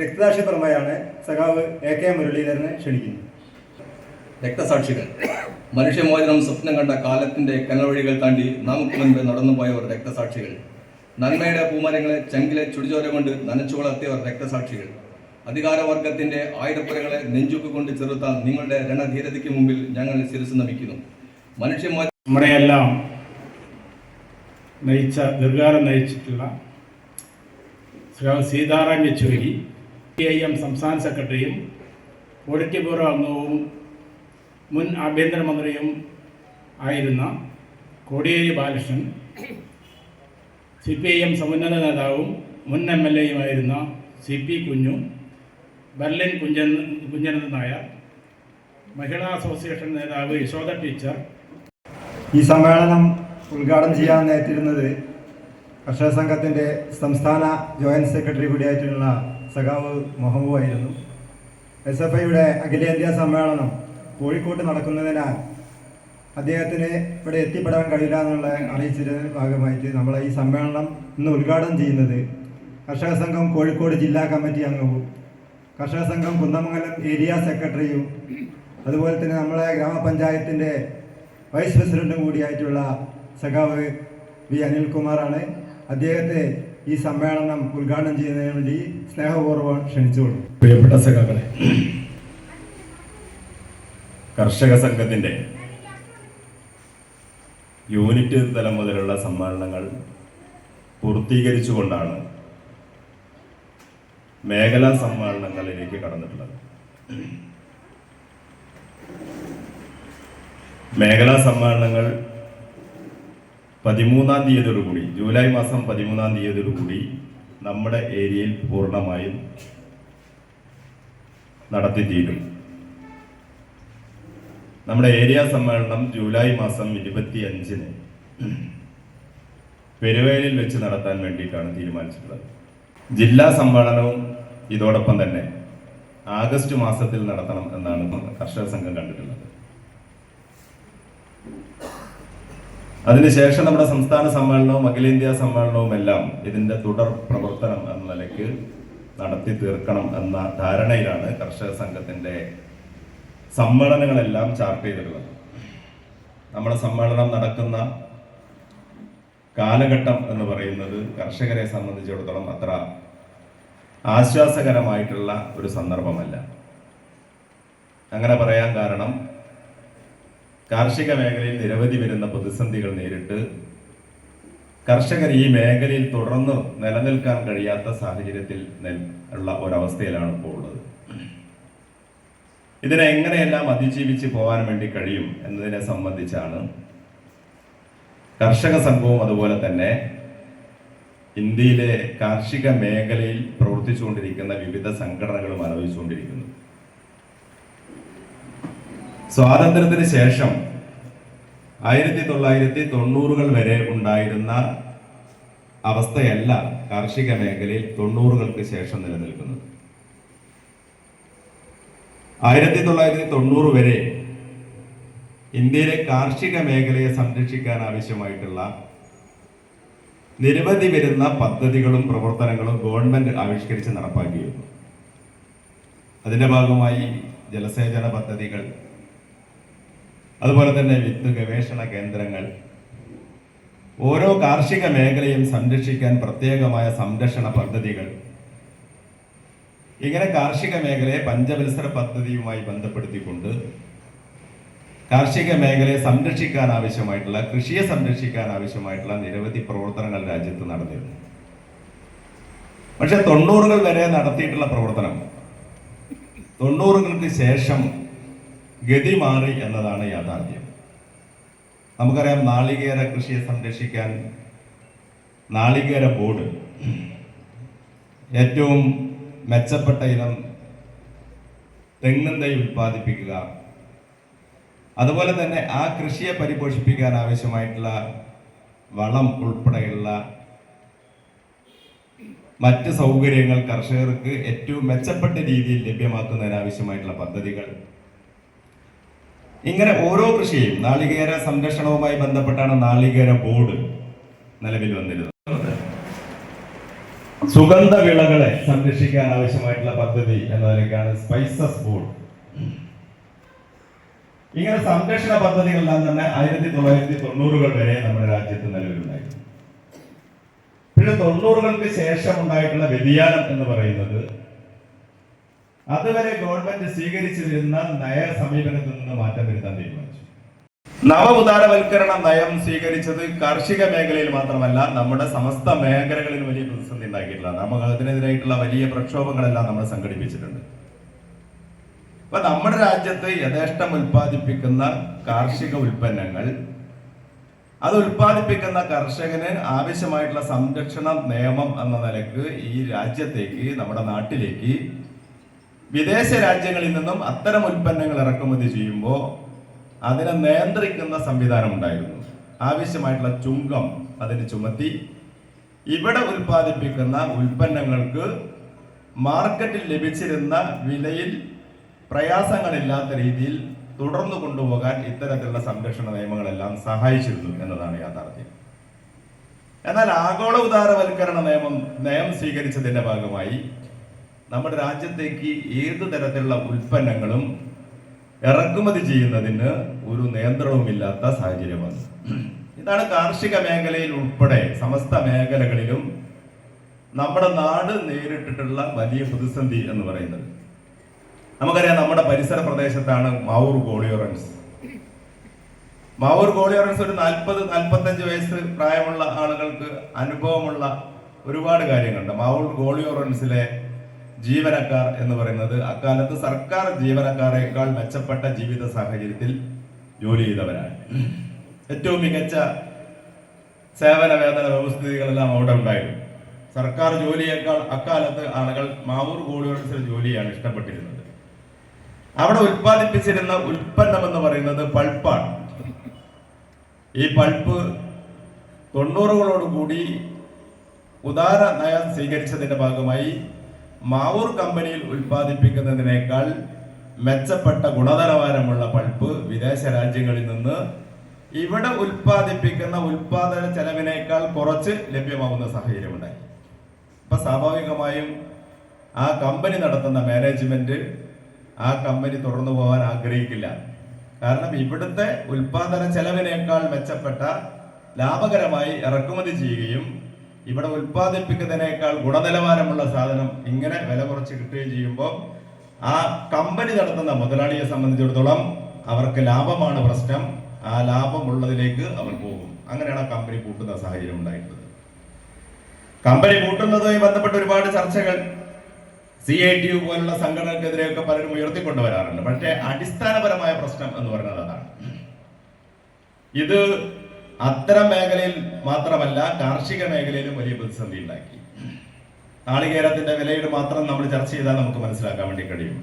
രക്തസാക്ഷി പ്രമേയാണ് സഖാവ് A K മുരളീധരനെ ക്ഷണിക്കുന്നത്. രക്തസാക്ഷികൾ. മനുഷ്യമോചനം സ്വപ്നം കണ്ട കാലത്തിന്റെ കനവഴികൾ താണ്ടി നമുക്ക് മുൻപ് നടന്നുപോയവർ രക്തസാക്ഷികൾ. നന്മയുടെ പൂമരങ്ങളെ ചങ്കിലെ ചുടിചോര കൊണ്ട് നനച്ചു വളർത്തിയവർ രക്തസാക്ഷികൾ. അധികാരവർഗത്തിന്റെ ആയുധപ്പുരകളെ നെഞ്ചുക്ക് കൊണ്ട് ചെറുത്ത നിങ്ങളുടെ രണധീരതയ്ക്ക് മുമ്പിൽ ഞങ്ങൾ ശിരസ് നമിക്കുന്നു. മനുഷ്യമോ നമ്മുടെയെല്ലാം നയിച്ച ദീർഘകാലം നയിച്ചിട്ടുള്ള Sitaram Yechury C I M സംസ്ഥാന സെക്രട്ടറിയും ഓഡിറ്റ് ബ്യൂറോ അംഗവും മുൻ ആഭ്യന്തരമന്ത്രിയും ആയിരുന്ന Kodiyeri Balakrishnan C P I M സമുന്നത നേതാവും മുൻ എം എൽ എയുമായിരുന്ന സി പി കുഞ്ഞു ബെർലിൻ കുഞ്ഞൻ കുഞ്ഞനന്ദ മഹിളാ അസോസിയേഷൻ നേതാവ് യശോദ ടീച്ചർ. ഈ സമ്മേളനം ഉദ്ഘാടനം ചെയ്യാൻ നേരിട്ടിരുന്നത് കർഷക സംഘത്തിന്റെ സംസ്ഥാന ജോയിന്റ് സെക്രട്ടറി കൂടിയായിട്ടുള്ള സഖാവ് മുഹമ്മദ് ആയിരുന്നു. എസ് എഫ് ഐയുടെ അഖിലേന്ത്യാ സമ്മേളനം കോഴിക്കോട്ട് നടക്കുന്നതിനാൽ അദ്ദേഹത്തിന് ഇവിടെ എത്തിപ്പെടാൻ കഴിയില്ല എന്നുള്ള അറിയിച്ചതിന് ഭാഗമായിട്ട് നമ്മളെ ഈ സമ്മേളനം ഇന്ന് ഉദ്ഘാടനം ചെയ്യുന്നത് കർഷക സംഘം കോഴിക്കോട് ജില്ലാ കമ്മിറ്റി അംഗവും കർഷക സംഘം കുന്ദമംഗലം ഏരിയ സെക്രട്ടറിയും അതുപോലെ തന്നെ നമ്മളെ ഗ്രാമപഞ്ചായത്തിന്റെ വൈസ് പ്രസിഡന്റും കൂടിയായിട്ടുള്ള സഖാവ് വി അനിൽകുമാറാണ്. അദ്ദേഹത്തെ ഈ സമ്മേളനം ഉദ്ഘാടനം ചെയ്യുന്നതിന് വേണ്ടി സ്നേഹപൂർവം ക്ഷണിച്ചുകൊള്ളു പ്രിയപ്പെട്ട സഖാക്കളെ കർഷക സംഘത്തിന്റെ യൂണിറ്റ് തലം മുതലുള്ള സമ്മേളനങ്ങൾ പൂർത്തീകരിച്ചുകൊണ്ടാണ് മേഖലാ സമ്മേളനങ്ങളിലേക്ക് കടന്നിട്ടുള്ളത്. മേഖലാ സമ്മേളനങ്ങൾ പതിമൂന്നാം തീയതിയോടുകൂടി ജൂലൈ മാസം പതിമൂന്നാം തീയതിയോടുകൂടി നമ്മുടെ ഏരിയയിൽ പൂർണമായും നടത്തി നടത്തിത്തീരും നമ്മുടെ ഏരിയ സമ്മേളനം ജൂലൈ മാസം ഇരുപത്തി അഞ്ചിന് പെരുവേലിൽ വെച്ച് നടത്താൻ വേണ്ടിയിട്ടാണ് തീരുമാനിച്ചിട്ടുള്ളത്. ജില്ലാ സമ്മേളനവും ഇതോടൊപ്പം തന്നെ ആഗസ്റ്റ് മാസത്തിൽ നടത്തണം എന്നാണ് കർഷക സംഘം കണ്ടിട്ടുള്ളത്. അതിനുശേഷം നമ്മുടെ സംസ്ഥാന സമ്മേളനവും അഖിലേന്ത്യാ സമ്മേളനവും എല്ലാം ഇതിന്റെ തുടർ പ്രവർത്തനം എന്ന നിലയ്ക്ക് നടത്തി തീർക്കണം എന്ന ധാരണയിലാണ് കർഷക സംഘത്തിന്റെ സമ്മേളനങ്ങളെല്ലാം ചാർട്ട് ചെയ്തിട്ടുള്ളത്. നമ്മുടെ സമ്മേളനം നടക്കുന്ന കാലഘട്ടം എന്ന് പറയുന്നത് കർഷകരെ സംബന്ധിച്ചിടത്തോളം അത്ര ആശ്വാസകരമായിട്ടുള്ള ഒരു സന്ദർഭമല്ല. അങ്ങനെ പറയാൻ കാരണം കാർഷിക മേഖലയിൽ നിരവധി വരുന്ന പ്രതിസന്ധികൾ നേരിട്ട് കർഷകർ ഈ മേഖലയിൽ തുടർന്ന് നിലനിൽക്കാൻ കഴിയാത്ത സാഹചര്യത്തിൽ ഉള്ള ഒരവസ്ഥയിലാണ് ഇപ്പോൾ ഉള്ളത്. ഇതിനെ എങ്ങനെയെല്ലാം അതിജീവിച്ച് പോകാൻ വേണ്ടി കഴിയും എന്നതിനെ സംബന്ധിച്ചാണ് കർഷക സംഘവും അതുപോലെ തന്നെ ഇന്ത്യയിലെ കാർഷിക മേഖലയിൽ പ്രവർത്തിച്ചുകൊണ്ടിരിക്കുന്ന വിവിധ സംഘടനകളും ആലോചിച്ചുകൊണ്ടിരിക്കുന്നത്. സ്വാതന്ത്ര്യത്തിന് ശേഷം ആയിരത്തി തൊള്ളായിരത്തി തൊണ്ണൂറുകൾ വരെ ഉണ്ടായിരുന്ന അവസ്ഥയല്ല കാർഷിക മേഖലയിൽ തൊണ്ണൂറുകൾക്ക് ശേഷം നിലനിൽക്കുന്നത്. ആയിരത്തി തൊള്ളായിരത്തി തൊണ്ണൂറ് വരെ ഇന്ത്യയിലെ കാർഷിക മേഖലയെ സംരക്ഷിക്കാൻ ആവശ്യമായിട്ടുള്ള നിരവധി വരുന്ന പദ്ധതികളും പ്രവർത്തനങ്ങളും ഗവൺമെന്റ് ആവിഷ്കരിച്ച് നടപ്പാക്കിയിരുന്നു. അതിന്റെ ഭാഗമായി ജലസേചന പദ്ധതികൾ അതുപോലെ തന്നെ വിത്ത് ഗവേഷണ കേന്ദ്രങ്ങൾ. ഓരോ കാർഷിക മേഖലയും സംരക്ഷിക്കാൻ പ്രത്യേകമായ സംരക്ഷണ പദ്ധതികൾ. ഇങ്ങനെ കാർഷിക മേഖലയെ പഞ്ചവത്സര പദ്ധതിയുമായി ബന്ധപ്പെടുത്തിക്കൊണ്ട് കാർഷിക മേഖലയെ സംരക്ഷിക്കാൻ ആവശ്യമായിട്ടുള്ള കൃഷിയെ സംരക്ഷിക്കാൻ ആവശ്യമായിട്ടുള്ള നിരവധി പ്രവർത്തനങ്ങൾ രാജ്യത്ത് നടന്നിരുന്നു. പക്ഷെ തൊണ്ണൂറുകൾ വരെ നടത്തിയിട്ടുള്ള പ്രവർത്തനം. തൊണ്ണൂറുകൾക്ക് ശേഷം ഗതി മാറി എന്നതാണ് യാഥാർത്ഥ്യം. നമുക്കറിയാം നാളികേര കൃഷിയെ സംരക്ഷിക്കാൻ നാളികേര ബോർഡ് ഏറ്റവും മെച്ചപ്പെട്ട ഇനം തെങ്ങും തൈ ഉൽപ്പാദിപ്പിക്കുക. അതുപോലെ തന്നെ ആ കൃഷിയെ പരിപോഷിപ്പിക്കാൻ ആവശ്യമായിട്ടുള്ള വളം ഉൾപ്പെടെയുള്ള മറ്റ് സൗകര്യങ്ങൾ കർഷകർക്ക് ഏറ്റവും മെച്ചപ്പെട്ട രീതിയിൽ ലഭ്യമാക്കുന്നതിന് ആവശ്യമായിട്ടുള്ള പദ്ധതികൾ. ഇങ്ങനെ ഓരോ കൃഷിയും നാളികേര സംരക്ഷണവുമായി ബന്ധപ്പെട്ടാണ് നാളികേര ബോർഡ് നിലവിൽ വന്നിരുന്നത്. സുഗന്ധ വിളകളെ സംരക്ഷിക്കാൻ ആവശ്യമായിട്ടുള്ള പദ്ധതി എന്ന നിലയ്ക്കാണ് സ്പൈസസ് ബോർഡ്. ഇങ്ങനെ സംരക്ഷണ പദ്ധതികളെല്ലാം തന്നെ ആയിരത്തി തൊള്ളായിരത്തി തൊണ്ണൂറുകൾ വരെ നമ്മുടെ രാജ്യത്ത് നിലവിലുണ്ടായിരുന്നു. പിന്നെ തൊണ്ണൂറുകൾക്ക് ശേഷം ഉണ്ടായിട്ടുള്ള വ്യതിയാനം എന്ന് പറയുന്നത് അതുവരെ ഗവൺമെന്റ് സ്വീകരിച്ചിരുന്ന നയ സമീപനത്തിൽ നിന്ന് മാറ്റം വരുത്താൻ തീരുമാനിച്ചു. നവഉദാരവൽക്കരണ നയം സ്വീകരിച്ചത് കാർഷിക മേഖലയിൽ മാത്രമല്ല നമ്മുടെ സമസ്ത മേഖലകളിൽ വലിയ പ്രതിസന്ധി ഉണ്ടാക്കിയിട്ടില്ല നമുക്ക് അതിനെതിരായിട്ടുള്ള വലിയ പ്രക്ഷോഭങ്ങളെല്ലാം നമ്മൾ സംഘടിപ്പിച്ചിട്ടുണ്ട്. അപ്പൊ നമ്മുടെ രാജ്യത്ത് യഥേഷ്ടം ഉൽപ്പാദിപ്പിക്കുന്ന കാർഷിക ഉൽപ്പന്നങ്ങൾ അത് ഉൽപ്പാദിപ്പിക്കുന്ന കർഷകന് ആവശ്യമായിട്ടുള്ള സംരക്ഷണ നിയമം എന്ന നിലയ്ക്ക് ഈ രാജ്യത്തേക്ക് നമ്മുടെ നാട്ടിലേക്ക് വിദേശ രാജ്യങ്ങളിൽ നിന്നും അത്തരം ഉൽപ്പന്നങ്ങൾ ഇറക്കുമതി ചെയ്യുമ്പോൾ അതിനെ നിയന്ത്രിക്കുന്ന സംവിധാനം ഉണ്ടായിരുന്നു. ആവശ്യമായിട്ടുള്ള ചുങ്കം അതിന് ചുമത്തി ഇവിടെ ഉൽപ്പാദിപ്പിക്കുന്ന ഉൽപ്പന്നങ്ങൾക്ക് മാർക്കറ്റിൽ ലഭിച്ചിരുന്ന വിലയിൽ പ്രയാസങ്ങളില്ലാത്ത രീതിയിൽ തുടർന്നു കൊണ്ടുപോകാൻ ഇത്തരത്തിലുള്ള സംരക്ഷണ നിയമങ്ങളെല്ലാം സഹായിച്ചിരുന്നു എന്നതാണ് യാഥാർത്ഥ്യം. എന്നാൽ ആഗോള ഉദാരവൽക്കരണ നിയമം നയം സ്വീകരിച്ചതിന്റെ ഭാഗമായി നമ്മുടെ രാജ്യത്തേക്ക് ഏത് തരത്തിലുള്ള ഉൽപ്പന്നങ്ങളും ഇറക്കുമതി ചെയ്യുന്നതിന് ഒരു നിയന്ത്രണവുമില്ലാത്ത സാഹചര്യം വന്നു ഇതാണ് കാർഷിക മേഖലയിൽ ഉൾപ്പെടെ സമസ്ത മേഖലകളിലും നമ്മുടെ നാട് നേരിട്ടിട്ടുള്ള വലിയ പ്രതിസന്ധി എന്ന് പറയുന്നത്. നമുക്കറിയാം നമ്മുടെ പരിസര പ്രദേശത്താണ് മാവൂർ ഗോളിയോറൻസ് മാവൂർ ഗോളിയോറൻസ് ഒരു നാൽപ്പത് നാൽപ്പത്തഞ്ച് വയസ്സ് പ്രായമുള്ള ആളുകൾക്ക് അനുഭവമുള്ള ഒരുപാട് കാര്യങ്ങളുണ്ട്. മാവൂർ ഗോളിയോറൻസിലെ ജീവനക്കാർ എന്ന് പറയുന്നത് അക്കാലത്ത് സർക്കാർ ജീവനക്കാരേക്കാൾ മെച്ചപ്പെട്ട ജീവിത സാഹചര്യത്തിൽ ജോലി ചെയ്തവരാണ്. ഏറ്റവും മികച്ച സേവന വേതന വ്യവസ്ഥിതികളെല്ലാം അവിടെ ഉണ്ടായിരുന്നു. സർക്കാർ ജോലിയേക്കാൾ അക്കാലത്ത് ആളുകൾ മാവൂർ ഗോളിയോറൻസിലെ ജോലിയാണ് ഇഷ്ടപ്പെട്ടിരുന്നത്. അവിടെ ഉൽപ്പാദിപ്പിച്ചിരുന്ന ഉൽപ്പന്നം എന്ന് പറയുന്നത് പൾപ്പാണ്. ഈ പൾപ്പ് തൊണ്ണൂറുകളോടുകൂടി ഉദാര നയം സ്വീകരിച്ചതിന്റെ ഭാഗമായി മാവൂർ കമ്പനിയിൽ ഉൽപ്പാദിപ്പിക്കുന്നതിനേക്കാൾ മെച്ചപ്പെട്ട ഗുണനിലവാരമുള്ള പൾപ്പ് വിദേശ രാജ്യങ്ങളിൽ നിന്ന് ഇവിടെ ഉൽപ്പാദിപ്പിക്കുന്ന ഉൽപാദന ചെലവിനേക്കാൾ കുറച്ച് ലഭ്യമാകുന്ന സാഹചര്യമുണ്ടായി. അപ്പൊ സ്വാഭാവികമായും ആ കമ്പനി നടത്തുന്ന മാനേജ്മെന്റ് ആ കമ്പനി തുടർന്നു പോകാൻ ആഗ്രഹിക്കില്ല. കാരണം ഇവിടുത്തെ ഉൽപാദന ചെലവിനേക്കാൾ മെച്ചപ്പെട്ട ലാഭകരമായി ഇറക്കുമതി ചെയ്യുകയും ഇവിടെ ഉൽപ്പാദിപ്പിക്കുന്നതിനേക്കാൾ ഗുണനിലവാരമുള്ള സാധനം ഇങ്ങനെ വില കുറച്ച് കിട്ടുകയും ചെയ്യുമ്പോൾ ആ കമ്പനി നടത്തുന്ന മുതലാളിയെ സംബന്ധിച്ചിടത്തോളം അവർക്ക് ലാഭമാണ് പ്രശ്നം. ആ ലാഭമുള്ളതിലേക്ക് അവർ പോകും. അങ്ങനെയാണ് ആ കമ്പനി കൂട്ടുന്ന സാഹചര്യം ഉണ്ടായിട്ടുള്ളത്. കമ്പനി കൂട്ടുന്നതുമായി ബന്ധപ്പെട്ട ഒരുപാട് ചർച്ചകൾ. സി ഐ ടി യു പോലുള്ള സംഘടനക്കെതിരെയൊക്കെ പലരും ഉയർത്തിക്കൊണ്ടുവരാറുണ്ട് പക്ഷേ അടിസ്ഥാനപരമായ പ്രശ്നം എന്ന് പറയുന്നത് അതാണ്. ഇത് അത്തരം മേഖലയിൽ മാത്രമല്ല കാർഷിക മേഖലയിലും വലിയ പ്രതിസന്ധി ഉണ്ടാക്കി. നാളികേരത്തിന്റെ വിലയുടെ മാത്രം നമ്മൾ ചർച്ച ചെയ്താൽ നമുക്ക് മനസ്സിലാക്കാൻ വേണ്ടി കഴിയും.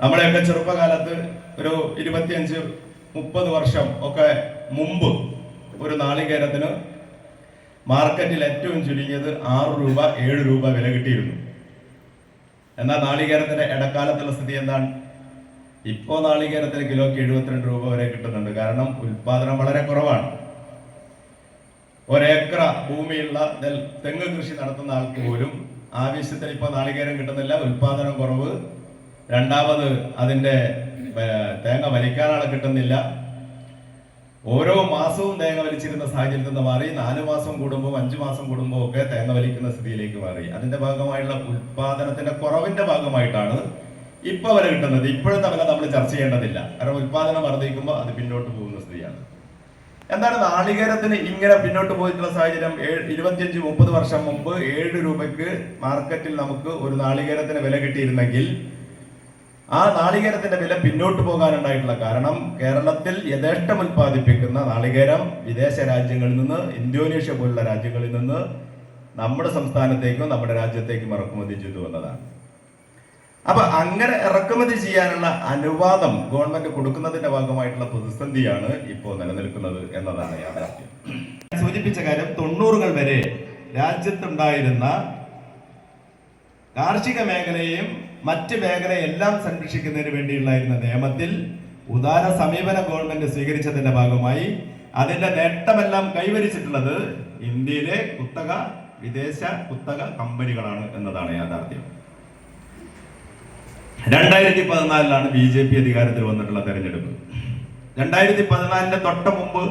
നമ്മളെയൊക്കെ ചെറുപ്പകാലത്ത് ഒരു ഇരുപത്തിയഞ്ച് മുപ്പത് വർഷം ഒക്കെ മുമ്പ് ഒരു നാളികേരത്തിന് മാർക്കറ്റിൽ ഏറ്റവും ചുരുങ്ങിയത് ആറ് രൂപ ഏഴ് രൂപ വില കിട്ടിയിരുന്നു. എന്നാൽ നാളികേരത്തിന്റെ ഇടക്കാലത്തുള്ള സ്ഥിതി എന്താണ്? ഇപ്പോ നാളികേരത്തിന് കിലോക്ക് എഴുപത്തിരണ്ട് രൂപ വരെ കിട്ടുന്നുണ്ട്. കാരണം ഉൽപാദനം വളരെ കുറവാണ്. ഒരേക്കറ ഭൂമിയുള്ള തെങ്ങ് കൃഷി നടത്തുന്ന ആൾക്ക് പോലും ആവശ്യത്തിന് ഇപ്പോൾ നാളികേരം കിട്ടുന്നില്ല. ഉൽപാദനം കുറവ്. രണ്ടാമത് അതിന്റെ തേങ്ങ വലിക്കാനാണ് കിട്ടുന്നില്ല. ഓരോ മാസവും തേങ്ങ വലിച്ചിരുന്ന സാഹചര്യത്തിൽ നിന്ന് മാറി. നാല് മാസം കൂടുമ്പോൾ അഞ്ച് മാസം കൂടുമ്പോൾ ഒക്കെ തേങ്ങ വലിക്കുന്ന സ്ഥിതിയിലേക്ക് മാറി. അതിന്റെ ഭാഗമായുള്ള ഉൽപാദനത്തിന്റെ കുറവിന്റെ ഭാഗമായിട്ടാണ് ഇപ്പൊ വരെ കിട്ടുന്നത്. ഇപ്പോഴത്തെ തമ്മിൽ നമ്മൾ ചർച്ച ചെയ്യേണ്ടതില്ല. കാരണം ഉത്പാദനം വർദ്ധിക്കുമ്പോൾ അത് പിന്നോട്ട് പോകുന്ന സ്ഥിതിയാണ്. എന്താണ് നാളികേരത്തിന് ഇങ്ങനെ പിന്നോട്ട് പോയിട്ടുള്ള സാഹചര്യം? ഇരുപത്തിയഞ്ച് മുപ്പത് വർഷം മുമ്പ് ഏഴ് രൂപയ്ക്ക് മാർക്കറ്റിൽ നമുക്ക് ഒരു നാളികേരത്തിന് വില കിട്ടിയിരുന്നെങ്കിൽ ആ നാളികേരത്തിന്റെ വില പിന്നോട്ട് പോകാനുണ്ടായിട്ടുള്ള കാരണം കേരളത്തിൽ യഥേഷ്ടം ഉൽപ്പാദിപ്പിക്കുന്ന നാളികേരം വിദേശ രാജ്യങ്ങളിൽ നിന്ന് ഇന്തോനേഷ്യ പോലുള്ള രാജ്യങ്ങളിൽ നിന്ന് നമ്മുടെ സംസ്ഥാനത്തേക്കും നമ്മുടെ രാജ്യത്തേക്കും ഇറക്കുമതി ചെയ്തു വന്നതാണ് അപ്പൊ അങ്ങനെ ഇറക്കുമതി ചെയ്യാനുള്ള അനുവാദം ഗവൺമെന്റ് കൊടുക്കുന്നതിന്റെ ഭാഗമായിട്ടുള്ള പ്രതിസന്ധിയാണ് ഇപ്പോൾ നിലനിൽക്കുന്നത് എന്നതാണ് യാഥാർത്ഥ്യം. സൂചിപ്പിച്ച കാര്യം തൊണ്ണൂറുകൾ വരെ രാജ്യത്തുണ്ടായിരുന്ന കാർഷിക മേഖലയെയും മറ്റ് മേഖലയെല്ലാം സംരക്ഷിക്കുന്നതിന് വേണ്ടിയുള്ളായിരുന്ന നിയമത്തിൽ ഉദാര സമീപന ഗവൺമെന്റ് സ്വീകരിച്ചതിന്റെ ഭാഗമായി അതിന്റെ നേട്ടമെല്ലാം കൈവരിച്ചിട്ടുള്ളത് ഇന്ത്യയിലെ കുത്തക വിദേശ കുത്തക കമ്പനികളാണ് എന്നതാണ് യാഥാർത്ഥ്യം. രണ്ടായിരത്തി പതിനാലിലാണ് ബി ജെ പി അധികാരത്തിൽ വന്നിട്ടുള്ള തെരഞ്ഞെടുപ്പ്. രണ്ടായിരത്തി പതിനാലിന്റെ തൊട്ട് മുമ്പ്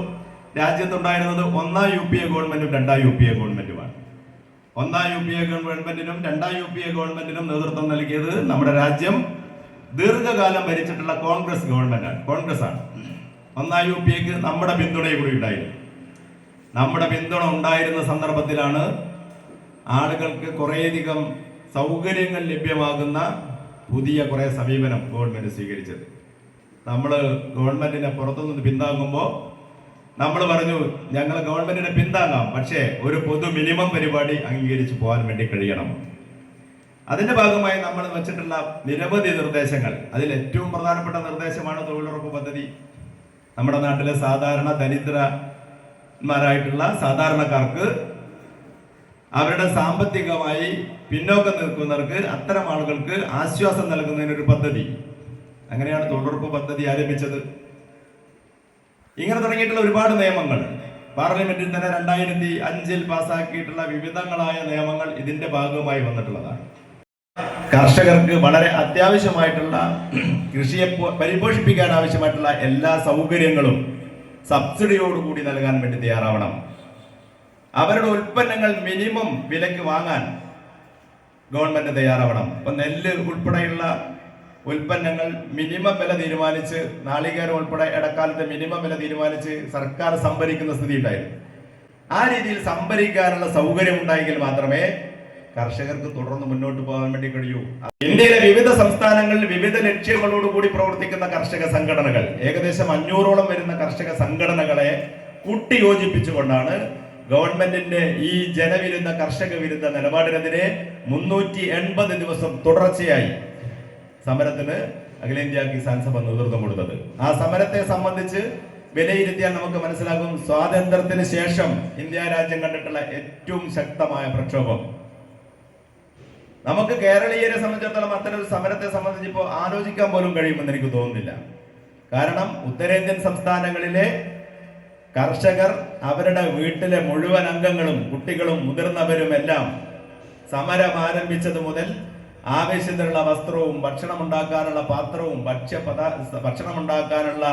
രാജ്യത്തുണ്ടായിരുന്നത് ഒന്നാം യു പി എ ഗവൺമെന്റും രണ്ടാം യു പി എ ഗവൺമെന്റുമാണ്. ഒന്നാം യു പി എ ഗവൺമെന്റിനും രണ്ടാം യു പി എ ഗവൺമെന്റിനും നേതൃത്വം നൽകിയത് നമ്മുടെ രാജ്യം ദീർഘകാലം ഭരിച്ചിട്ടുള്ള കോൺഗ്രസ് ഗവൺമെന്റാണ് കോൺഗ്രസ് ആണ് ഒന്നാം യു പി എക്ക് നമ്മുടെ പിന്തുണയും കൂടി ഉണ്ടായിരുന്നു. നമ്മുടെ പിന്തുണ ഉണ്ടായിരുന്ന സന്ദർഭത്തിലാണ് ആളുകൾക്ക് കുറേയധികം സൗകര്യങ്ങൾ ലഭ്യമാകുന്ന പുതിയ കുറേ സമീപനം ഗവൺമെന്റ് സ്വീകരിച്ചത്. നമ്മൾ ഗവൺമെന്റിനെ പുറത്തുനിന്ന് പിന്താങ്ങുമ്പോൾ നമ്മൾ പറഞ്ഞു ഞങ്ങൾ ഗവൺമെന്റിനെ പിന്താങ്ങാം പക്ഷേ ഒരു പൊതു മിനിമം പരിപാടി അംഗീകരിച്ച് പോകാൻ വേണ്ടി കഴിയണം. അതിന്റെ ഭാഗമായി നമ്മൾ വെച്ചിട്ടുള്ള നിരവധി നിർദ്ദേശങ്ങൾ. അതിൽ ഏറ്റവും പ്രധാനപ്പെട്ട നിർദ്ദേശമാണ് തൊഴിലുറപ്പ് പദ്ധതി. നമ്മുടെ നാട്ടിലെ സാധാരണ ദരിദ്രന്മാരായിട്ടുള്ള സാധാരണക്കാർക്ക് അവരുടെ സാമ്പത്തികമായി പിന്നോക്കം നിൽക്കുന്നവർക്ക് അത്തരം ആളുകൾക്ക് ആശ്വാസം നൽകുന്നതിനൊരു പദ്ധതി. അങ്ങനെയാണ് തൊഴിലുറപ്പ് പദ്ധതി ആരംഭിച്ചത്. ഇങ്ങനെ തുടങ്ങിയിട്ടുള്ള ഒരുപാട് നിയമങ്ങൾ. പാർലമെന്റിൽ തന്നെ രണ്ടായിരത്തി അഞ്ചിൽ പാസാക്കിയിട്ടുള്ള വിവിധങ്ങളായ നിയമങ്ങൾ ഇതിന്റെ ഭാഗമായി വന്നിട്ടുള്ളതാണ്. കർഷകർക്ക് വളരെ അത്യാവശ്യമായിട്ടുള്ള കൃഷിയെ പരിപോഷിപ്പിക്കാൻ ആവശ്യമായിട്ടുള്ള എല്ലാ സൗകര്യങ്ങളും സബ്സിഡിയോടുകൂടി നൽകാൻ വേണ്ടി തയ്യാറാവണം. അവരുടെ ഉൽപ്പന്നങ്ങൾ മിനിമം വിലയ്ക്ക് വാങ്ങാൻ ഗവൺമെന്റ് തയ്യാറാവണം. ഇപ്പൊ നെല്ല് ഉൾപ്പെടെയുള്ള ഉൽപ്പന്നങ്ങൾ മിനിമം വില തീരുമാനിച്ച് നാളികേരം ഉൾപ്പെടെ ഇടക്കാലത്തെ മിനിമം വില തീരുമാനിച്ച് സർക്കാർ സംഭരിക്കുന്ന സ്ഥിതി ഉണ്ടായിരുന്നു. ആ രീതിയിൽ സംഭരിക്കാനുള്ള സൗകര്യം ഉണ്ടായെങ്കിൽ മാത്രമേ കർഷകർക്ക് തുടർന്ന് മുന്നോട്ട് പോകാൻ വേണ്ടി കഴിയൂ. ഇന്ത്യയിലെ വിവിധ സംസ്ഥാനങ്ങളിൽ വിവിധ ലക്ഷ്യങ്ങളോടുകൂടി പ്രവർത്തിക്കുന്ന കർഷക സംഘടനകൾ ഏകദേശം അഞ്ഞൂറോളം വരുന്ന കർഷക സംഘടനകളെ കൂട്ടിയോജിപ്പിച്ചുകൊണ്ടാണ് ഗവൺമെന്റിന്റെ ഈ ജനവിരുദ്ധ കർഷക വിരുദ്ധ നിലപാടിനെതിരെ മുന്നൂറ്റി എൺപത് ദിവസം തുടർച്ചയായി സമരത്തിന് അഖിലേന്ത്യാ കിസാൻ സഭ നേതൃത്വം കൊടുത്തത്. ആ സമരത്തെ സംബന്ധിച്ച് വിലയിരുത്തിയാൽ നമുക്ക് മനസ്സിലാകും സ്വാതന്ത്ര്യത്തിന് ശേഷം ഇന്ത്യ രാജ്യം കണ്ടിട്ടുള്ള ഏറ്റവും ശക്തമായ പ്രക്ഷോഭം. നമുക്ക് കേരളീയരെ സംബന്ധിച്ചിടത്തോളം അത്തരം സമരത്തെ സംബന്ധിച്ച് ഇപ്പോൾ ആലോചിക്കാൻ പോലും കഴിയുമെന്ന് എനിക്ക് തോന്നുന്നില്ല. കാരണം ഉത്തരേന്ത്യൻ സംസ്ഥാനങ്ങളിലെ കർഷകർ അവരുടെ വീട്ടിലെ മുഴുവൻ അംഗങ്ങളും കുട്ടികളും മുതിർന്നവരും എല്ലാം സമരം ആരംഭിച്ചത് മുതൽ ആവശ്യത്തിനുള്ള വസ്ത്രവും ഭക്ഷണം ഉണ്ടാക്കാനുള്ള പാത്രവും ഭക്ഷ്യ ഭക്ഷണം ഉണ്ടാക്കാനുള്ള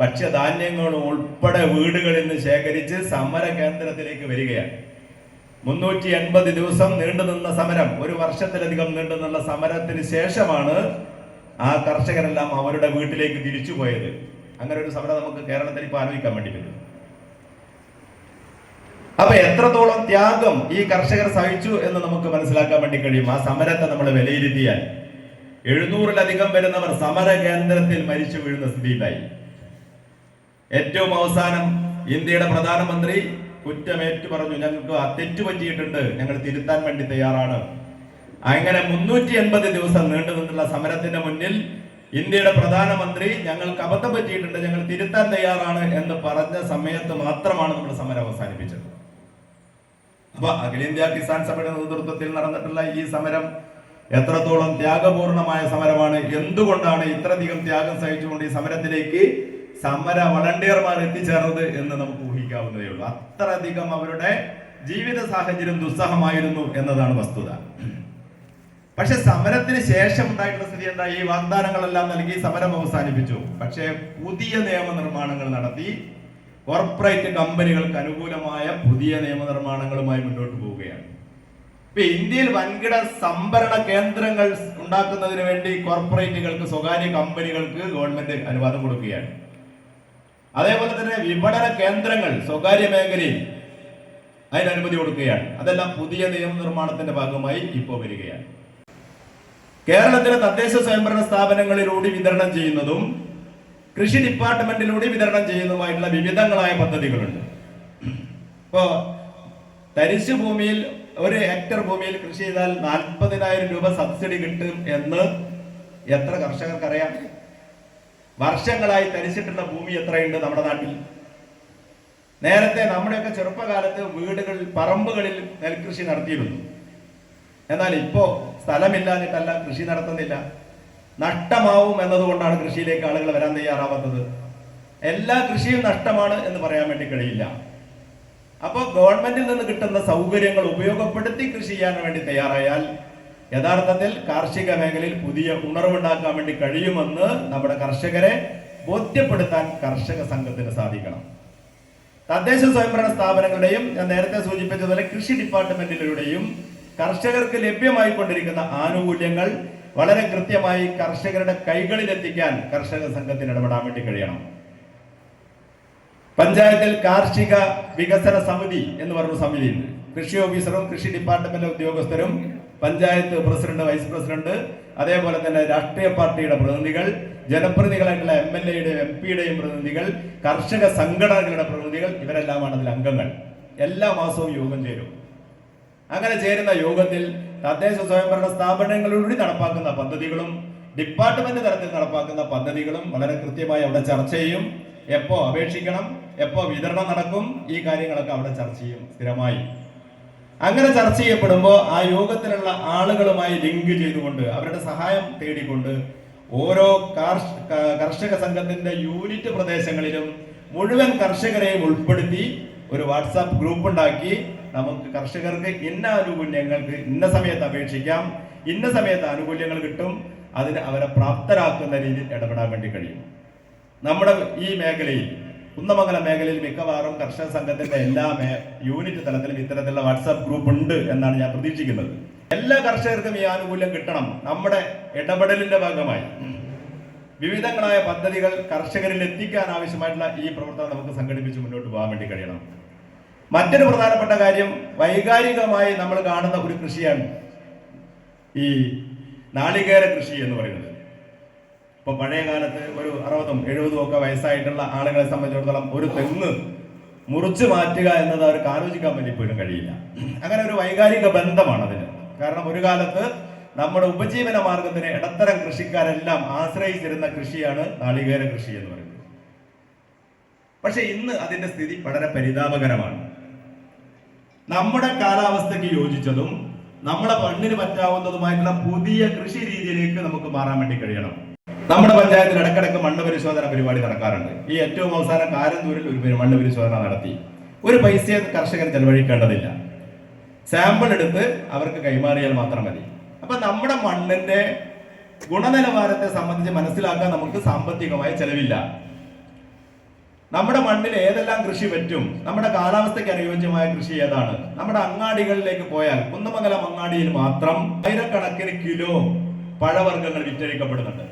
ഭക്ഷ്യധാന്യങ്ങളും ഉൾപ്പെടെ വീടുകളിൽ നിന്ന് ശേഖരിച്ച് സമര കേന്ദ്രത്തിലേക്ക് വരികയാണ്. മുന്നൂറ്റി എൺപത് ദിവസം നീണ്ടുനിന്ന സമരം ഒരു വർഷത്തിലധികം നീണ്ടുനിന്ന സമരത്തിന് ശേഷമാണ് ആ കർഷകരെല്ലാം അവരുടെ വീട്ടിലേക്ക് തിരിച്ചു പോയത് അങ്ങനെ ഒരു സമരം നമുക്ക് കേരളത്തിൽ ഇപ്പോൾ ആലോചിക്കാൻ വേണ്ടി പറ്റും അപ്പൊ എത്രത്തോളം ത്യാഗം ഈ കർഷകർ സഹിച്ചു എന്ന് നമുക്ക് മനസ്സിലാക്കാൻ വേണ്ടി കഴിയും. ആ സമരത്തെ നമ്മൾ വിലയിരുത്തിയാൽ എഴുന്നൂറിലധികം വരുന്നവർ സമര കേന്ദ്രത്തിൽ മരിച്ചു വീഴുന്ന സ്ഥിതിയിലായി ഏറ്റവും അവസാനം ഇന്ത്യയുടെ പ്രധാനമന്ത്രി കുറ്റമേറ്റു പറഞ്ഞു. ഞങ്ങൾക്ക് തെറ്റ് പറ്റിയിട്ടുണ്ട്. ഞങ്ങൾ തിരുത്താൻ വേണ്ടി തയ്യാറാണ്. അങ്ങനെ മുന്നൂറ്റി എൺപത് ദിവസം നീണ്ടു നിന്നുള്ള സമരത്തിന്റെ മുന്നിൽ ഇന്ത്യയുടെ പ്രധാനമന്ത്രി ഞങ്ങൾക്ക് അബദ്ധം പറ്റിയിട്ടുണ്ട്. ഞങ്ങൾ തിരുത്താൻ തയ്യാറാണ് എന്ന് പറഞ്ഞ സമയത്ത് മാത്രമാണ് നമ്മൾ സമരം അവസാനിപ്പിച്ചത്. അപ്പൊ അഖിലേന്ത്യാ കിസാൻ സഭയുടെ നേതൃത്വത്തിൽ നടന്നിട്ടുള്ള ഈ സമരം എത്രത്തോളം ത്യാഗപൂർണമായ സമരമാണ്? എന്തുകൊണ്ടാണ് ഇത്രയധികം ത്യാഗം സഹിച്ചുകൊണ്ട് ഈ സമരത്തിലേക്ക് സമര വളണ്ടിയർമാർ എത്തിച്ചേർന്നത് എന്ന് നമുക്ക് ഊഹിക്കാവുന്നതേ ഉള്ളൂ. അത്രയധികം അവരുടെ ജീവിത സാഹചര്യം ദുസ്സഹമായിരുന്നു എന്നതാണ് വസ്തുത. പക്ഷെ സമരത്തിന് ശേഷം ഉണ്ടായിട്ടുള്ള സ്ഥിതി എന്താ? ഈ വാഗ്ദാനങ്ങളെല്ലാം നൽകി സമരം അവസാനിപ്പിച്ചു. പക്ഷേ പുതിയ നിയമനിർമ്മാണങ്ങൾ നടത്തി കോർപ്പറേറ്റ് കമ്പനികൾക്ക് അനുകൂലമായ പുതിയ നിയമനിർമ്മാണങ്ങളുമായി മുന്നോട്ട് പോവുകയാണ്. ഇപ്പൊ ഇന്ത്യയിൽ വൻകിട സംഭരണ കേന്ദ്രങ്ങൾ ഉണ്ടാക്കുന്നതിന് വേണ്ടി കോർപ്പറേറ്റുകൾക്ക് സ്വകാര്യ കമ്പനികൾക്ക് ഗവൺമെന്റ് അനുവാദം കൊടുക്കുകയാണ്. അതേപോലെ തന്നെ വിപണന കേന്ദ്രങ്ങൾ സ്വകാര്യ മേഖലയിൽ അതിന് അനുമതി കൊടുക്കുകയാണ്. അതെല്ലാം പുതിയ നിയമനിർമ്മാണത്തിന്റെ ഭാഗമായി ഇപ്പോൾ വരികയാണ്. കേരളത്തിലെ തദ്ദേശ സ്വയംഭരണ സ്ഥാപനങ്ങളിലൂടെ വിതരണം ചെയ്യുന്നതും കൃഷി ഡിപ്പാർട്ട്മെന്റിലൂടെ വിതരണം ചെയ്യുന്നതുമായിട്ടുള്ള വിവിധങ്ങളായ പദ്ധതികളുണ്ട്. ഇപ്പോ തരിശു ഭൂമിയിൽ ഒരു ഹെക്ടർ ഭൂമിയിൽ കൃഷി ചെയ്താൽ നാൽപ്പതിനായിരം രൂപ സബ്സിഡി കിട്ടും എന്ന് എത്ര കർഷകർക്കറിയാം? വർഷങ്ങളായി തരിച്ചിട്ടുള്ള ഭൂമി എത്രയുണ്ട് നമ്മുടെ നാട്ടിൽ? നേരത്തെ നമ്മുടെയൊക്കെ ചെറുപ്പകാലത്ത് വീടുകളിൽ പറമ്പുകളിൽ നെൽകൃഷി നടത്തിയിരുന്നു. എന്നാൽ ഇപ്പോ സ്ഥലമില്ലാഞ്ഞിട്ടല്ല കൃഷി നടത്തുന്നില്ല. നഷ്ടമാവും എന്നതുകൊണ്ടാണ് കൃഷിയിലേക്ക് ആളുകൾ വരാൻ തയ്യാറാവാത്തത്. എല്ലാ കൃഷിയും നഷ്ടമാണ് എന്ന് പറയാൻ വേണ്ടി കഴിയില്ല. അപ്പോൾ ഗവൺമെന്റിൽ നിന്ന് കിട്ടുന്ന സൗകര്യങ്ങൾ ഉപയോഗപ്പെടുത്തി കൃഷി ചെയ്യാൻ വേണ്ടി തയ്യാറായാൽ യഥാർത്ഥത്തിൽ കാർഷിക മേഖലയിൽ പുതിയ ഉണർവുണ്ടാക്കാൻ വേണ്ടി കഴിയുമെന്ന് നമ്മുടെ കർഷകരെ ബോധ്യപ്പെടുത്താൻ കർഷക സംഘത്തിന് സാധിക്കണം. തദ്ദേശ സ്വയംഭരണ സ്ഥാപനങ്ങളുടെയും ഞാൻ നേരത്തെ സൂചിപ്പിച്ചതുപോലെ കൃഷി ഡിപ്പാർട്ട്മെന്റിലൂടെയും കർഷകർക്ക് ലഭ്യമായിക്കൊണ്ടിരിക്കുന്ന ആനുകൂല്യങ്ങൾ വളരെ കൃത്യമായി കർഷകരുടെ കൈകളിൽ എത്തിക്കാൻ കർഷക സംഘത്തിന് ഇടപെടാൻ വേണ്ടി കഴിയണം. പഞ്ചായത്തിൽ കാർഷിക വികസന സമിതി എന്ന് പറഞ്ഞ സമിതിയുണ്ട്. കൃഷി ഓഫീസറും കൃഷി ഡിപ്പാർട്ട്മെന്റ് ഉദ്യോഗസ്ഥരും പഞ്ചായത്ത് പ്രസിഡന്റ് വൈസ് പ്രസിഡന്റ് അതേപോലെ തന്നെ രാഷ്ട്രീയ പാർട്ടിയുടെ പ്രതിനിധികൾ ജനപ്രതിനിധികളായിട്ടുള്ള എം എൽ എയുടെയും എം പിയുടെയും പ്രതിനിധികൾ കർഷക സംഘടനകളുടെ പ്രതിനിധികൾ ഇവരെല്ലാമാണ് അതിൽ അംഗങ്ങൾ. എല്ലാ മാസവും യോഗം ചേരും. അങ്ങനെ ചേരുന്ന യോഗത്തിൽ തദ്ദേശ സ്വയംഭരണ സ്ഥാപനങ്ങളിലൂടെ നടപ്പാക്കുന്ന പദ്ധതികളും ഡിപ്പാർട്ട്മെന്റ് തലത്തിൽ നടപ്പാക്കുന്ന പദ്ധതികളും വളരെ കൃത്യമായി അവിടെ ചർച്ച ചെയ്യും. എപ്പോ അപേക്ഷിക്കണം എപ്പോ വിതരണം നടക്കും ഈ കാര്യങ്ങളൊക്കെ അവിടെ ചർച്ച ചെയ്യും സ്ഥിരമായി. അങ്ങനെ ചർച്ച ചെയ്യപ്പെടുമ്പോൾ ആ യോഗത്തിലുള്ള ആളുകളുമായി ലിങ്ക് ചെയ്തുകൊണ്ട് അവരുടെ സഹായം തേടിക്കൊണ്ട് ഓരോ കാർഷ- കർഷക സംഘത്തിന്റെ യൂണിറ്റ് പ്രദേശങ്ങളിലും മുഴുവൻ കർഷകരെയും ഉൾപ്പെടുത്തി ഒരു വാട്സാപ്പ് ഗ്രൂപ്പ് ഉണ്ടാക്കി നമുക്ക് കർഷകർക്ക് ഇന്ന ആനുകൂല്യങ്ങൾക്ക് ഇന്ന സമയത്ത് അപേക്ഷിക്കാം ഇന്ന സമയത്ത് ആനുകൂല്യങ്ങൾ കിട്ടും അതിന് അവരെ പ്രാപ്തരാക്കുന്ന രീതിയിൽ ഇടപെടാൻ വേണ്ടി കഴിയും. നമ്മുടെ ഈ മേഖലയിൽ കുന്നമംഗലം മേഖലയിൽ മിക്കവാറും കർഷക സംഘത്തിന്റെ എല്ലാ യൂണിറ്റ് തലത്തിലും ഇത്തരത്തിലുള്ള വാട്സാപ്പ് ഗ്രൂപ്പ് ഉണ്ട് എന്നാണ് ഞാൻ പ്രതീക്ഷിക്കുന്നത്. എല്ലാ കർഷകർക്കും ഈ ആനുകൂല്യം കിട്ടണം നമ്മുടെ ഇടപെടലിന്റെ ഭാഗമായി. വിവിധങ്ങളായ പദ്ധതികൾ കർഷകരിൽ എത്തിക്കാൻ ആവശ്യമായിട്ടുള്ള ഈ പ്രവർത്തനം നമുക്ക് സംഘടിപ്പിച്ച് മുന്നോട്ട് പോകാൻ വേണ്ടി കഴിയണം. മറ്റൊരു പ്രധാനപ്പെട്ട കാര്യം വൈകാരികമായി നമ്മൾ കാണുന്ന ഒരു കൃഷിയാണ് ഈ നാളികേര കൃഷി എന്ന് പറയുന്നത്. ഇപ്പൊ പഴയ കാലത്ത് ഒരു അറുപതും എഴുപതും ഒക്കെ വയസ്സായിട്ടുള്ള ആളുകളെ സംബന്ധിച്ചിടത്തോളം ഒരു തെങ്ങ് മുറിച്ചു മാറ്റുക എന്നത് അവർക്ക് ആലോചിക്കാൻ വേണ്ടി പോലും കഴിയില്ല. അങ്ങനെ ഒരു വൈകാരിക ബന്ധമാണ് അതിന്. കാരണം ഒരു കാലത്ത് നമ്മുടെ ഉപജീവന മാർഗത്തിന് ഇടത്തരം കൃഷിക്കാരെല്ലാം ആശ്രയിച്ചിരുന്ന കൃഷിയാണ് നാളികേര കൃഷി എന്ന് പറയുന്നത്. പക്ഷെ ഇന്ന് അതിന്റെ സ്ഥിതി വളരെ പരിതാപകരമാണ്. നമ്മുടെ കാലാവസ്ഥയ്ക്ക് യോജിച്ചതും നമ്മുടെ മണ്ണിന് പറ്റാവുന്നതുമായിട്ടുള്ള പുതിയ കൃഷി രീതിയിലേക്ക് നമുക്ക് മാറാൻ വേണ്ടി കഴിയണം. നമ്മുടെ പഞ്ചായത്തിൽ ഇടക്കിടക്ക് മണ്ണ് പരിശോധന പരിപാടി നടക്കാറുണ്ട്. ഈ ഏറ്റവും അവസാനം കാരന്തൂരിൽ ഒരു മണ്ണ് പരിശോധന നടത്തി. ഒരു പൈസ കർഷകർ ചെലവഴിക്കേണ്ടതില്ല. സാമ്പിൾ എടുത്ത് അവർക്ക് കൈമാറിയാൽ മാത്രം മതി. അപ്പൊ നമ്മുടെ മണ്ണിന്റെ ഗുണനിലവാരത്തെ സംബന്ധിച്ച് മനസ്സിലാക്കാൻ നമുക്ക് സാമ്പത്തികമായി ചെലവില്ല. നമ്മുടെ മണ്ണിൽ ഏതെല്ലാം കൃഷി പറ്റും നമ്മുടെ കാലാവസ്ഥയ്ക്ക് അനുയോജ്യമായ കൃഷി ഏതാണ്? നമ്മുടെ അങ്ങാടികളിലേക്ക് പോയാൽ കുന്നമംഗലം അങ്ങാടിയിൽ മാത്രം ആയിരക്കണക്കിന് കിലോ പഴവർഗങ്ങൾ വിറ്റഴിക്കപ്പെടുന്നുണ്ട്.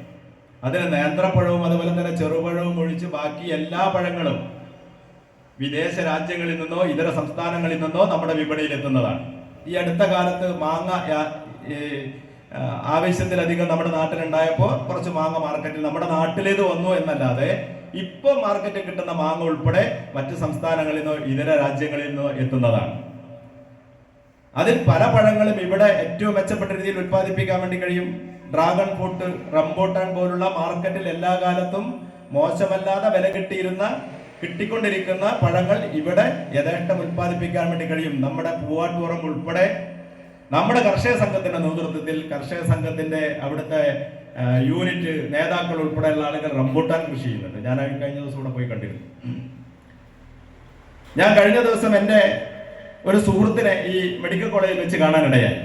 അതിന് നേന്ത്രപ്പഴവും അതുപോലെ തന്നെ ചെറുപഴവും ഒഴിച്ച് ബാക്കി എല്ലാ പഴങ്ങളും വിദേശ രാജ്യങ്ങളിൽ നിന്നോ ഇതര സംസ്ഥാനങ്ങളിൽ നിന്നോ നമ്മുടെ വിപണിയിൽ എത്തുന്നതാണ്. ഈ അടുത്ത കാലത്ത് മാങ്ങ ആവശ്യത്തിലധികം നമ്മുടെ നാട്ടിലുണ്ടായപ്പോൾ കുറച്ച് മാങ്ങ മാർക്കറ്റിൽ നമ്മുടെ നാട്ടിലേത് വന്നു എന്നല്ലാതെ ഇപ്പോൾ മാർക്കറ്റിൽ കിട്ടുന്ന മാങ്ങ ഉൾപ്പെടെ മറ്റ് സംസ്ഥാനങ്ങളിൽ നിന്നോ ഇതര രാജ്യങ്ങളിൽ നിന്നോ എത്തുന്നതാണ്. അതിൽ പല പഴങ്ങളും ഇവിടെ ഏറ്റവും മെച്ചപ്പെട്ട രീതിയിൽ ഉത്പാദിപ്പിക്കാൻ വേണ്ടി കഴിയും. ഡ്രാഗൺ ഫ്രൂട്ട് റംബോട്ടാൻ പോലുള്ള മാർക്കറ്റിൽ എല്ലാ കാലത്തും മോശമല്ലാതെ വില കിട്ടിയിരുന്ന കിട്ടിക്കൊണ്ടിരിക്കുന്ന പഴങ്ങൾ ഇവിടെ യഥേഷ്ടം ഉത്പാദിപ്പിക്കാൻ വേണ്ടി കഴിയും. നമ്മുടെ പൂവാട്ടുപുറം ഉൾപ്പെടെ നമ്മുടെ കർഷക സംഘത്തിന്റെ നേതൃത്വത്തിൽ കർഷക സംഘത്തിന്റെ അവിടുത്തെ യൂണിറ്റ് നേതാക്കൾ ഉൾപ്പെടെയുള്ള ആളുകൾ റംബൂട്ടാൻ കൃഷി ചെയ്യുന്നുണ്ട്. ഞാൻ കഴിഞ്ഞ ദിവസം ഇവിടെ പോയി കണ്ടിരുന്നു. ഞാൻ കഴിഞ്ഞ ദിവസം എന്റെ ഒരു സുഹൃത്തിനെ ഈ മെഡിക്കൽ കോളേജിൽ വെച്ച് കാണാനിടയായി.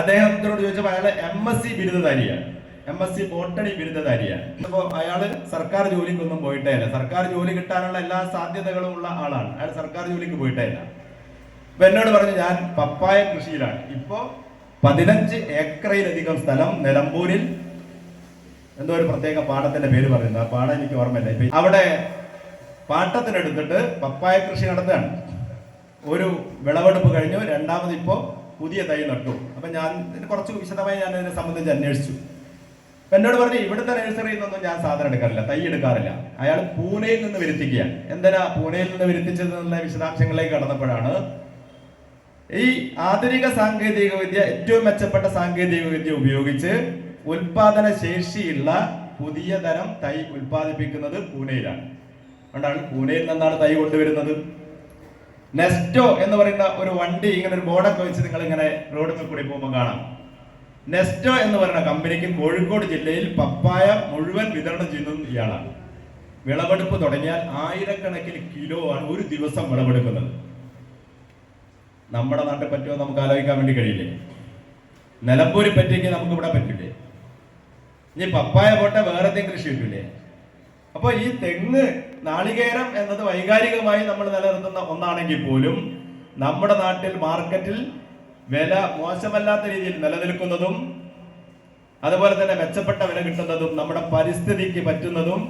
അദ്ദേഹത്തിനോട് ചോദിച്ചപ്പോൾ അയാൾ എം എസ് സി ബിരുദധാരിയാണ്. എം എസ് സി ബോട്ടണി ബിരുദധാരിയാണ്. അപ്പോൾ അയാൾ സർക്കാർ ജോലിക്കൊന്നും പോയിട്ടേ ഇല്ല സർക്കാർ ജോലി കിട്ടാനുള്ള എല്ലാ സാധ്യതകളും ഉള്ള ആളാണ്. അയാൾ സർക്കാർ ജോലിക്ക് പോയിട്ടേ ഇല്ല അപ്പൊ എന്നോട് പറഞ്ഞു ഞാൻ പപ്പായ കൃഷിയിലാണ്. ഇപ്പോ പതിനഞ്ച് ഏക്കറയിലധികം സ്ഥലം നിലമ്പൂരിൽ. എന്തോ ഒരു പ്രത്യേക പാടത്തിന്റെ പേര് പറയുന്നത് ആ പാടം എനിക്ക് ഓർമ്മയില്ല. ഇപ്പൊ അവിടെ പാട്ടത്തിനെടുത്തിട്ട് പപ്പായ കൃഷി നടത്തുകയാണ്. ഒരു വിളവെടുപ്പ് കഴിഞ്ഞു. രണ്ടാമത് ഇപ്പോ പുതിയ തൈ നട്ടു. അപ്പൊ ഞാൻ ഇതിന് കുറച്ച് വിശദമായി ഞാൻ ഇതിനെ സംബന്ധിച്ച് അന്വേഷിച്ചു. അപ്പം എന്നോട് പറഞ്ഞു ഇവിടുത്തെ നഴ്സറിയിൽ നിന്നൊന്നും ഞാൻ സാധനം എടുക്കാറില്ല. തൈ എടുക്കാറില്ല. അയാൾ പൂനെയിൽ നിന്ന് വരുത്തിക്കുകയാണ്. എന്തിനാ പൂനെയിൽ നിന്ന് വരുത്തിച്ചതെന്നുള്ള വിശദാംശങ്ങളിലേക്ക് കടന്നപ്പോഴാണ് ഈ ആധുനിക സാങ്കേതിക വിദ്യ ഏറ്റവും മെച്ചപ്പെട്ട സാങ്കേതിക വിദ്യ ഉപയോഗിച്ച് ഉൽപാദന ശേഷിയുള്ള പുതിയ തരം തൈ ഉൽപ്പാദിപ്പിക്കുന്നത് പൂനെയിലാണ്. അതുകൊണ്ടാണ് പൂനെയിൽ നിന്നാണ് തൈ കൊണ്ടുവരുന്നത്. നെസ്റ്റോ എന്ന് പറയുന്ന ഒരു വണ്ടി ഇങ്ങനെ ഒരു ബോർഡൊക്കെ വെച്ച് നിങ്ങൾ ഇങ്ങനെ റോഡിൽ കൂടി പോകുമ്പോൾ കാണാം. നെസ്റ്റോ എന്ന് പറയുന്ന കമ്പനിക്ക് കോഴിക്കോട് ജില്ലയിൽ പപ്പായ മുഴുവൻ വിതരണം ചെയ്യുന്നതും ഇയാളാണ്. വിളവെടുപ്പ് തുടങ്ങിയാൽ ആയിരക്കണക്കിന് കിലോ ആണ് ഒരു ദിവസം വിളവെടുക്കുന്നത്. നമ്മുടെ നാട്ടിൽ പറ്റുമോ നമുക്ക് ആലോചിക്കാൻ വേണ്ടി കഴിയില്ലേ? നിലമ്പൂരി പറ്റിയെങ്കിൽ നമുക്ക് ഇവിടെ പറ്റില്ലേ? ഇനി പപ്പായ പോട്ടെ വേറെ എന്തെങ്കിലും കൃഷി കിട്ടില്ലേ അപ്പൊ ഈ തെങ്ങ് നാളികേരം എന്നത് വൈകാരികമായി നമ്മൾ നിലനിർത്തുന്ന ഒന്നാണെങ്കിൽ പോലും നമ്മുടെ നാട്ടിൽ മാർക്കറ്റിൽ വില മോശമല്ലാത്ത രീതിയിൽ നിലനിൽക്കുന്നതും അതുപോലെ തന്നെ മെച്ചപ്പെട്ട വില കിട്ടുന്നതും നമ്മുടെ പരിസ്ഥിതിക്ക് പറ്റുന്നതും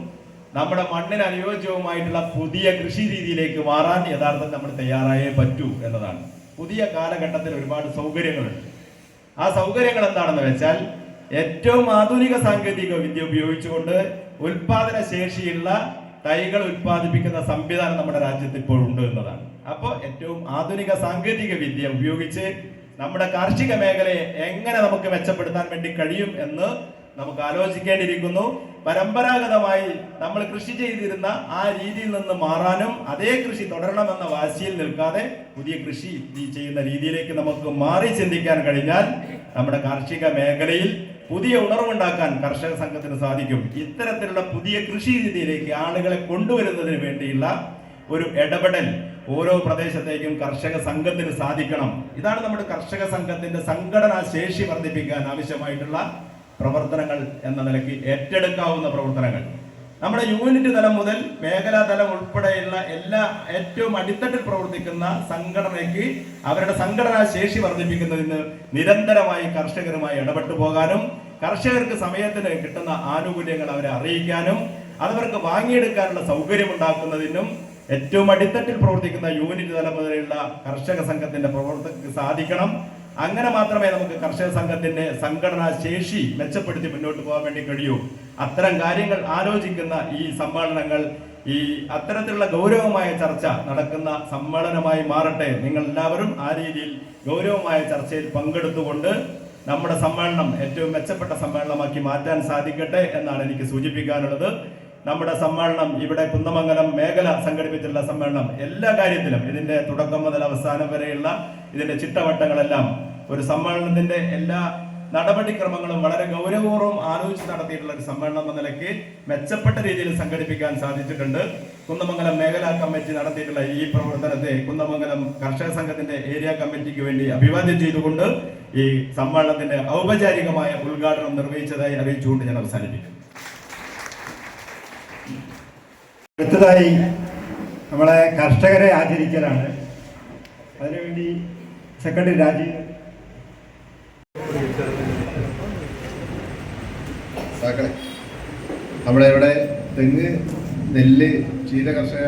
നമ്മുടെ മണ്ണിന് അനുയോജ്യവുമായിട്ടുള്ള പുതിയ കൃഷി രീതിയിലേക്ക് മാറാൻ യഥാർത്ഥം നമ്മൾ തയ്യാറായേ പറ്റൂ എന്നതാണ്. പുതിയ കാലഘട്ടത്തിൽ ഒരുപാട് സൗകര്യങ്ങളുണ്ട്. ആ സൗകര്യങ്ങൾ എന്താണെന്ന് വെച്ചാൽ ഏറ്റവും ആധുനിക സാങ്കേതിക വിദ്യ ഉപയോഗിച്ചുകൊണ്ട് ഉൽപാദന ശേഷിയുള്ള തൈകൾ ഉൽപ്പാദിപ്പിക്കുന്ന സംവിധാനം നമ്മുടെ രാജ്യത്ത് ഇപ്പോൾ ഉണ്ട് എന്നതാണ്. അപ്പോൾ ഏറ്റവും ആധുനിക സാങ്കേതിക വിദ്യ ഉപയോഗിച്ച് നമ്മുടെ കാർഷിക മേഖലയെ എങ്ങനെ നമുക്ക് മെച്ചപ്പെടുത്താൻ വേണ്ടി കഴിയും എന്ന് നമുക്ക് ആലോചിക്കേണ്ടിയിരിക്കുന്നു. പരമ്പരാഗതമായി നമ്മൾ കൃഷി ചെയ്തിരുന്ന ആ രീതിയിൽ നിന്ന് മാറാനും അതേ കൃഷി തുടരണമെന്ന വാശിയിൽ നിൽക്കാതെ പുതിയ കൃഷി ചെയ്യുന്ന രീതിയിലേക്ക് നമുക്ക് മാറി ചിന്തിക്കാൻ കഴിഞ്ഞാൽ നമ്മുടെ കാർഷിക മേഖലയിൽ പുതിയ ഉണർവുണ്ടാക്കാൻ കർഷക സംഘത്തിന് സാധിക്കും. ഇത്തരത്തിലുള്ള പുതിയ കൃഷി രീതിയിലേക്ക് ആളുകളെ കൊണ്ടുവരുന്നതിന് വേണ്ടിയുള്ള ഒരു ഇടപെടൽ ഓരോ പ്രദേശത്തേക്കും കർഷക സംഘത്തിന് സാധിക്കണം. ഇതാണ് നമ്മുടെ കർഷക സംഘത്തിന്റെ സംഘടനാ ശേഷി വർദ്ധിപ്പിക്കാൻ ആവശ്യമായിട്ടുള്ള പ്രവർത്തനങ്ങൾ എന്ന നിലയ്ക്ക് ഏറ്റെടുക്കാവുന്ന പ്രവർത്തനങ്ങൾ. നമ്മുടെ യൂണിറ്റ് തലം മുതൽ മേഖലാ തലം ഉൾപ്പെടെയുള്ള എല്ലാ ഏറ്റവും അടിത്തട്ടിൽ പ്രവർത്തിക്കുന്ന സംഘടനയ്ക്ക് അവരുടെ സംഘടനാ ശേഷി വർദ്ധിപ്പിക്കുന്നതിന് നിരന്തരമായി കർഷകരുമായി ഇടപെട്ടു പോകാനും കർഷകർക്ക് സമയത്തിന് കിട്ടുന്ന ആനുകൂല്യങ്ങൾ അവരെ അറിയിക്കാനും അതവർക്ക് വാങ്ങിയെടുക്കാനുള്ള സൗകര്യം ഉണ്ടാക്കുന്നതിനും ഏറ്റവും അടിത്തട്ടിൽ പ്രവർത്തിക്കുന്ന യൂണിറ്റ് തലം മുതലുള്ള കർഷക സംഘത്തിന്റെ പ്രവർത്തകർക്ക് സാധിക്കണം. അങ്ങനെ മാത്രമേ നമുക്ക് കർഷക സംഘത്തിന്റെ സംഘടനാ ശേഷി മെച്ചപ്പെടുത്തി മുന്നോട്ട് പോകാൻ വേണ്ടി കഴിയൂ. അത്തരം കാര്യങ്ങൾ ആലോചിക്കുന്ന ഈ സമ്മേളനങ്ങൾ ഈ അത്തരത്തിലുള്ള ഗൗരവമായ ചർച്ച നടക്കുന്ന സമ്മേളനമായി മാറട്ടെ. നിങ്ങൾ എല്ലാവരും ആ രീതിയിൽ ഗൗരവമായ ചർച്ചയിൽ പങ്കെടുത്തുകൊണ്ട് നമ്മുടെ സമ്മേളനം ഏറ്റവും മെച്ചപ്പെട്ട സമ്മേളനമാക്കി മാറ്റാൻ സാധിക്കട്ടെ എന്നാണ് എനിക്ക് സൂചിപ്പിക്കാനുള്ളത്. നമ്മുടെ സമ്മേളനം ഇവിടെ കുന്നമംഗലം മേഖല സംഘടിപ്പിച്ചിട്ടുള്ള സമ്മേളനം എല്ലാ കാര്യത്തിലും ഇതിന്റെ തുടക്കം മുതൽ അവസാനം വരെയുള്ള ഇതിന്റെ ചിട്ടവട്ടങ്ങളെല്ലാം ഒരു സമ്മേളനത്തിന്റെ എല്ലാ നടപടിക്രമങ്ങളും വളരെ ഗൗരവപൂർവം ആലോചിച്ച് നടത്തിയിട്ടുള്ള ഒരു സമ്മേളനം എന്ന നിലയ്ക്ക് മെച്ചപ്പെട്ട രീതിയിൽ സംഘടിപ്പിക്കാൻ സാധിച്ചിട്ടുണ്ട്. കുന്ദമംഗലം മേഖലാ കമ്മിറ്റി നടത്തിയിട്ടുള്ള ഈ പ്രവർത്തനത്തെ കുന്ദമംഗലം കർഷക സംഘത്തിന്റെ ഏരിയ കമ്മിറ്റിക്ക് വേണ്ടി അഭിവാദ്യം ചെയ്തുകൊണ്ട് ഈ സമ്മേളനത്തിന്റെ ഔപചാരികമായ ഉദ്ഘാടനം നിർവഹിച്ചതായി അറിയിച്ചുകൊണ്ട് ഞാൻ അവസാനിപ്പിക്കും അടുത്തതായി നമ്മളെ കർഷകരെ ആചരിക്കലാണ് അതിനുവേണ്ടി സെക്രട്ടറി രാജീവ് സാക്കളെ നമ്മുടെ ഇവിടെ തെങ്ങ് നെല്ല് ചീര കർഷക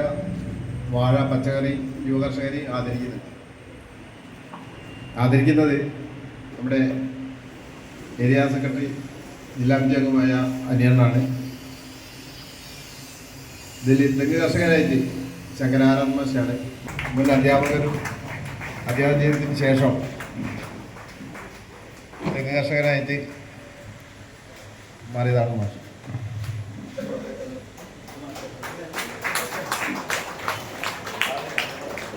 വാഴ പച്ചക്കറി യുവ കർഷകരെ ആദരിക്കുന്നത് ആദരിക്കുന്നത് നമ്മുടെ ഏരിയ സെക്രട്ടറി ജില്ലാ അംഗമായ അനിയണ്ണാണ്. ഇതിൽ തെങ്ങ് കർഷകരായിട്ട് ശങ്കരാനന്ദ മാഷാണ് മുൻ അധ്യാപകരും അധ്യാപന ശേഷം തെങ്ങ് കർഷകരായിട്ട് മാറിയതാണ് മാഷ്.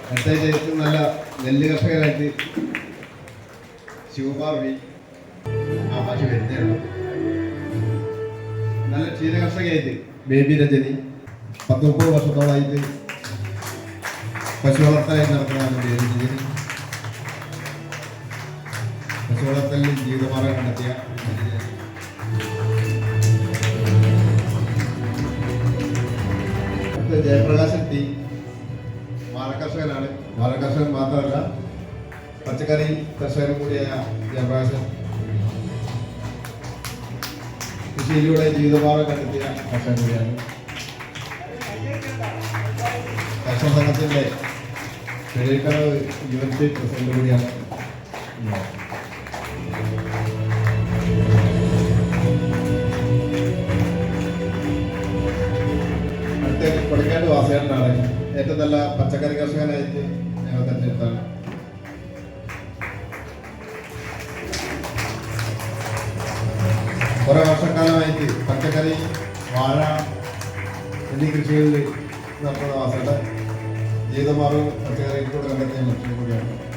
പ്രത്യേകിച്ച് ഏറ്റവും നല്ല നെല്ല് കർഷകനായിട്ട് ശിവകുമാർ വി ആ മാഷ് വരുന്നേ നല്ല ക്ഷീര കർഷകയായിട്ട് ബേബി രജനി പത്ത് മുപ്പത് വർഷത്തോളമായിട്ട് പശു വളർത്തലായി നടക്കുന്നതാണ് ബേബി രജനി. കച്ചവടത്തിൽ ജീവിതമാർഗം കണ്ടെത്തിയ ജയപ്രകാശൻ ടി വാഴകർഷകനാണ് വാഴകർഷകൻ മാത്രമല്ല പച്ചക്കറി കർഷകനും കൂടിയായ ജയപ്രകാശൻ കൃഷിയിലൂടെ ജീവിതമാർഗം കണ്ടെത്തിയ കർഷകൻ കൂടിയാണ്. കർഷക സംഘത്തിന്റെ ചെറിയക്കടവ് യൂണിറ്റ് പ്രസിഡന്റ് കൂടിയാണ്. വാസേട്ടനാണ് ഏറ്റവും നല്ല പച്ചക്കറി കർഷകനായിട്ട് ഞങ്ങൾ തെരഞ്ഞെടുത്താണ് കുറെ വർഷക്കാലമായിട്ട് പച്ചക്കറി വാഴ എന്നീ കൃഷികളിൽ നടത്തുന്ന വാസയുടെ ജീവിതമാർഗം പച്ചക്കറിയിലൂടെ കണ്ടെത്തിയ മനുഷ്യൻ കൂടിയാണ്.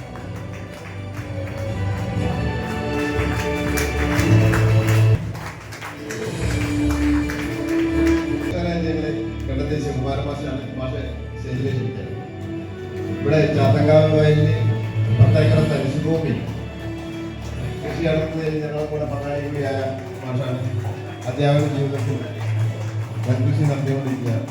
ഇവിടെ ചാത്തങ്കാവ് വയലിന് പത്തേക്കർ തരിശുഭൂമി. കൃഷി നടത്തുന്നതിൽ ഞങ്ങളെ കൂടെ പങ്കാളിയായ മാഷാണ്. അധ്യാപന ജീവിതത്തിൽ വൻകൃഷി നടത്തിക്കൊണ്ടിരിക്കുകയാണ്.